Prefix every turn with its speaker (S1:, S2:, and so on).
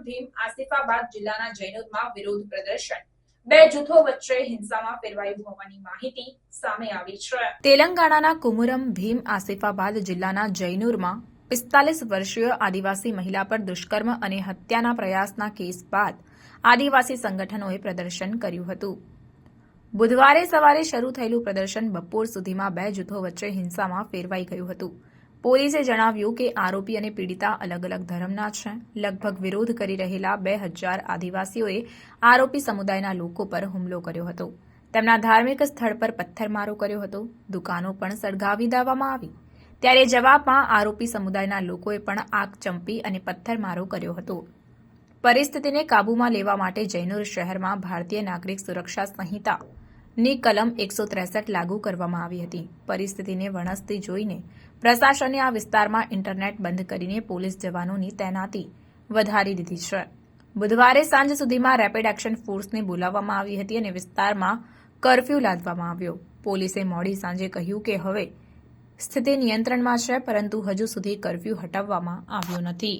S1: ભીમ આસિફાબાદ જિલ્લાના જૈનોદમાં વિરોધ પ્રદર્શન. બે જૂથો વચ્ચે હિંસામાં ફેરવાયું હોવાની માહિતી સામે આવી છે. તેલંગાણાના કુમુરમ ભીમ આસિફાબાદ જિલ્લાના જૈનુરમાં પિસ્તાલીસ વર્ષીય આદિવાસી મહિલા પર દુષ્કર્મ અને હત્યાના પ્રયાસના કેસ બાદ આદિવાસી સંગઠનોએ પ્રદર્શન કર્યું હતું. બુધવારે સવારે શરૂ થયેલું પ્રદર્શન બપોર સુધીમાં બે જૂથો વચ્ચે હિંસામાં ફેરવાઈ ગયું હતું. પોલીસે જણાવ્યું કે આરોપી અને પીડિતા અલગ અલગ ધર્મના છે. લગભગ વિરોધ કરી રહેલા બે હજાર આદિવાસીઓએ આરોપી સમુદાયના લોકો પર હુમલો કર્યો હતો. તેમના ધાર્મિક સ્થળ પર પથ્થરમારો કર્યો હતો. દુકાનો પણ સળગાવી દેવામાં આવી. ત્યારે જવાબમાં આરોપી સમુદાયના લોકોએ પણ આગ ચંપી અને પથ્થરમારો કર્યો હતો. પરિસ્થિતિને કાબૂમાં લેવા માટે જૈનુર શહેરમાં ભારતીય નાગરિક સુરક્ષા સંહિતા ની કલમ એકસો ત્રેસઠ લાગુ કરવામાં આવી હતી. પરિસ્થિતિને વણસતી જોઈને પ્રશાસને આ વિસ્તારમાં ઇન્ટરનેટ બંધ કરીને પોલીસ જવાનોની તૈનાતી વધારી દીધી છે. બુધવારે સાંજ સુધીમાં રેપિડ એક્શન ફોર્સને બોલાવવામાં આવી હતી અને વિસ્તારમાં કરફ્યુ લાદવામાં આવ્યો. પોલીસે મોડી સાંજે કહ્યું કે હવે સ્થિતિ નિયંત્રણમાં છે, પરંતુ હજુ સુધી કરફ્યુ હટાવવામાં આવ્યો નથી.